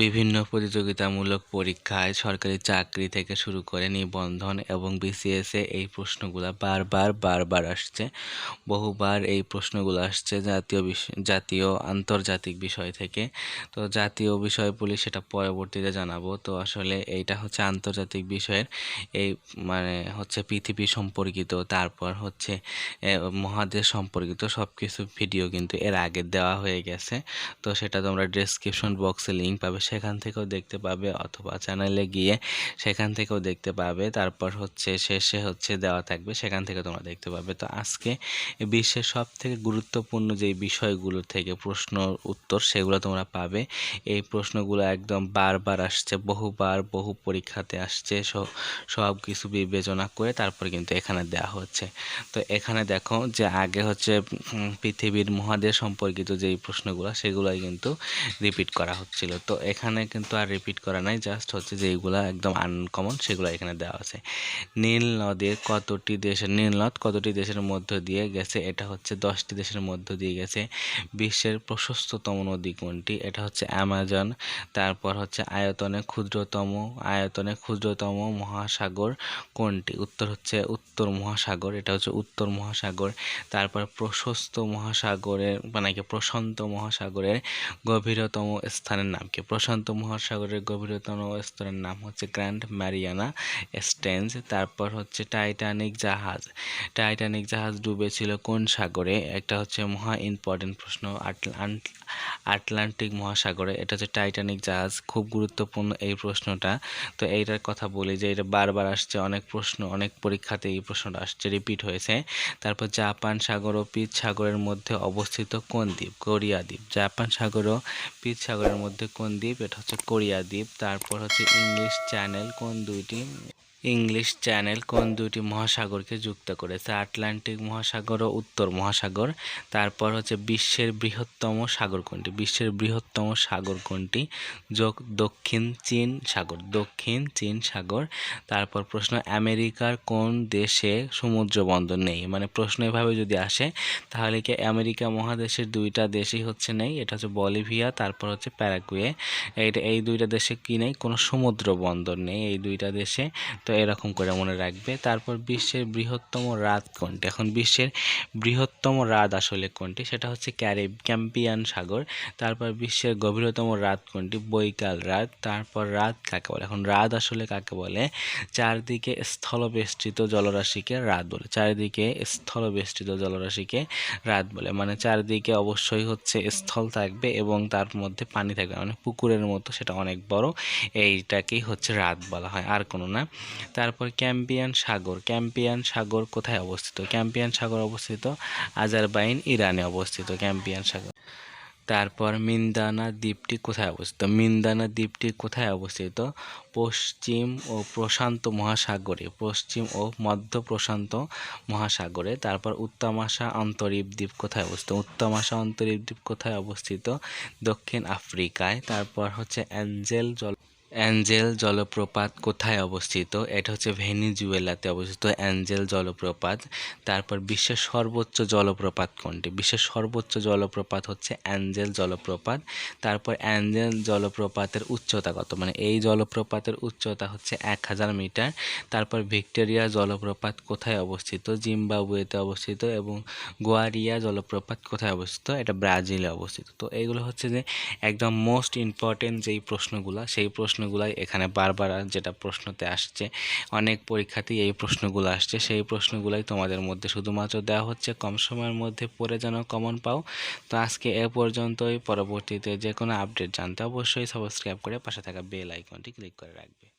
বিভিন্ন প্রতিযোগিতামূলক পরীক্ষায় সরকারি চাকরি থেকে শুরু করে নিবন্ধন এবং বিসিএসে এই প্রশ্নগুলো বারবার বারবার আসছে। বহুবার এই প্রশ্নগুলো আসছে জাতীয় জাতীয় আন্তর্জাতিক বিষয় থেকে। তো জাতীয় বিষয় বলি সেটা পরবর্তীতে জানাব। তো আসলে এইটা হচ্ছে আন্তর্জাতিক বিষয়ের এই মানে হচ্ছে পৃথিবী সম্পর্কিত, তারপর হচ্ছে মহাদেশ সম্পর্কিত সব কিছু ভিডিও কিন্তু এর আগে দেওয়া হয়ে গেছে। তো সেটা তোমরা ডেসক্রিপশন বক্সে লিঙ্ক পাবে সেখান থেকেও দেখতে পাবে অথবা চ্যানেলে গিয়ে সেখান থেকেও দেখতে পাবে। তারপর হচ্ছে শেষে হচ্ছে দেওয়া থাকবে, সেখান থেকে তোমরা দেখতে পাবে। তো আজকে বিশ্বের সব থেকে গুরুত্বপূর্ণ যেই বিষয়গুলো থেকে প্রশ্ন উত্তর সেগুলো তোমরা পাবে। এই প্রশ্নগুলো একদম বারবার আসছে, বহুবার বহু পরীক্ষাতে আসছে সব কিছু বিবেচনা করে তারপর কিন্তু এখানে দেওয়া হচ্ছে। তো এখানে দেখো যে আগে হচ্ছে পৃথিবীর মহাদেশ সম্পর্কিত যেই প্রশ্নগুলো সেগুলোই কিন্তু রিপিট করা হচ্ছিল। তো এখানে কিন্তু আর রিপিট করা নাই জাস্ট হচ্ছে যেইগুলো একদম আনকমন সেগুলো এখানে দেওয়া আছে। নীল নদের কতটি দেশের, নীল নদ কতটি দেশের মধ্য দিয়ে গেছে? এটা হচ্ছে দশটি দেশের মধ্য দিয়ে গেছে। বিশ্বের প্রশস্ততম নদী কোনটি? এটা হচ্ছে অ্যামাজন, তারপর হচ্ছে আয়তনে ক্ষুদ্রতম আয়তনে ক্ষুদ্রতম মহাসাগর কোনটি? উত্তর হচ্ছে উত্তর মহাসাগর, এটা হচ্ছে উত্তর মহাসাগর। তারপর প্রশস্ত মহাসাগরের মানে কি প্রশান্ত মহাসাগরের গভীরতম স্থানের নাম কি? প্রশান্ত মহাসাগরের গভীরতম স্তরের নাম হচ্ছে গ্র্যান্ড ম্যারিয়ানা স্টেঞ্জ তারপর হচ্ছে টাইটানিক জাহাজ। টাইটানিক জাহাজ ডুবেছিল কোন সাগরে? একটা হচ্ছে মহা ইম্পর্টেন্ট প্রশ্ন। আটলান্টিক মহাসাগরে। এটা হচ্ছে টাইটানিক জাহাজ। খুব গুরুত্বপূর্ণ এই প্রশ্নটা। তো এইটার কথা বলি যে এটা বারবার আসছে, অনেক প্রশ্ন, অনেক পরীক্ষাতে এই প্রশ্নটা আসছে, রিপিট হয়েছে। তারপর জাপান সাগর ও পিচ সাগরের মধ্যে অবস্থিত কোন দ্বীপ? কোরিয়া দ্বীপ। জাপান সাগর ও পিচ সাগরের মধ্যে কোন দ্বীপ এটা হচ্ছে কোরিয়া দ্বীপ। তারপর হচ্ছে ইংলিশ চ্যানেল কোন দুইটি? ইংলিশ চ্যানেল কোন দুটি মহাসাগরকে যুক্ত করেছে? আটলান্টিক মহাসাগর ও উত্তর মহাসাগর। তারপর হচ্ছে বিশ্বের বৃহত্তম সাগর কোনটি? বিশ্বের বৃহত্তম সাগর কোনটি? যোগ দক্ষিণ চীন সাগর, দক্ষিণ চীন সাগর। তারপর প্রশ্ন, আমেরিকার কোন দেশে সমুদ্র বন্দর নেই? মানে প্রশ্ন এভাবে যদি আসে, তাহলে কি আমেরিকা মহাদেশের দুইটা দেশই হচ্ছে নেই? এটা হচ্ছে বলিভিয়া, তারপর হচ্ছে প্যারাগুয়ে। এইটা এই দুইটা দেশে কি নেই? কোনো সমুদ্র বন্দর নেই। এই দুইটা দেশে তো এরকম করে মনে রাখবে। তারপর বিশ্বের বৃহত্তম হ্রদ কোনটি? এখন বিশ্বের বৃহত্তম হ্রদ আসলে কোনটি? সেটা হচ্ছে ক্যারিব ক্যাম্পিয়ান সাগর। তারপর বিশ্বের গভীরতম হ্রদ কোনটি? বৈকাল হ্রদ। তারপর হ্রদ কাকে বলে? এখন হ্রদ আসলে কাকে বলে? চারদিকে স্থলবেষ্টিত জলরাশিকে হ্রদ বলে। চারিদিকে স্থলবেষ্টিত জলরাশিকে হ্রদ বলে। মানে চারদিকে অবশ্যই হচ্ছে স্থল থাকবে এবং তার মধ্যে পানি থাকবে। মানে পুকুরের মতো সেটা অনেক বড়। এইটাকেই হচ্ছে হ্রদ বলা হয়। আর কোনো না। তারপর ক্যাম্পিয়ান সাগর। ক্যাম্পিয়ান সাগর কোথায় অবস্থিত? ক্যাম্পিয়ান সাগর অবস্থিত আজারবাইন, ইরানে অবস্থিত ক্যাম্পিয়ান সাগর। তারপর মিন্দানা দ্বীপটি কোথায় অবস্থিত? মিন্দানা দ্বীপটি কোথায় অবস্থিত? পশ্চিম ও প্রশান্ত মহাসাগরে, পশ্চিম ও মধ্য প্রশান্ত মহাসাগরে। তারপর উত্তমাশা অন্তরীপ দ্বীপ কোথায় অবস্থিত? উত্তমাশা অন্তরীপ দ্বীপ কোথায় অবস্থিত? দক্ষিণ আফ্রিকায়। তারপর হচ্ছে অ্যাঞ্জেল জল অ্যাঞ্জেল জলপ্রপাত কোথায় অবস্থিত? এটা হচ্ছে ভেনিজুয়েলাতে অবস্থিত অ্যাঞ্জেল জলপ্রপাত। তারপর বিশ্বের সর্বোচ্চ জলপ্রপাত কোনটি? বিশ্বের সর্বোচ্চ জলপ্রপাত হচ্ছে অ্যাঞ্জেল জলপ্রপাত। তারপর অ্যাঞ্জেল জলপ্রপাতের উচ্চতা কত? মানে এই জলপ্রপাতের উচ্চতা হচ্ছে এক হাজার মিটার। তারপর ভিক্টোরিয়া জলপ্রপাত কোথায় অবস্থিত? জিম্বাবুয়েতে অবস্থিত এবং গোয়ারিয়া জলপ্রপাত কোথায় অবস্থিত? এটা ব্রাজিলে অবস্থিত। তো এইগুলো হচ্ছে যে একদম মোস্ট ইম্পর্টেন্ট যেই প্রশ্নগুলো, সেই প্রশ্নগুলাই এখানে বারবার যেটা প্রশ্নতে আসছে, অনেক পরীক্ষাতেই এই প্রশ্নগুলো আসছে। সেই প্রশ্নগুলাই তোমাদের মধ্যে শুধুমাত্র দেওয়া হচ্ছে, কম সময়ের মধ্যে পড়ে যেন কমন পাও। তো আজকে এ পর্যন্তই, পরবর্তীতে যে কোনো আপডেট জানতে অবশ্যই সাবস্ক্রাইব করে পাশে থাকা বেল আইকনটি ক্লিক করে রাখবে।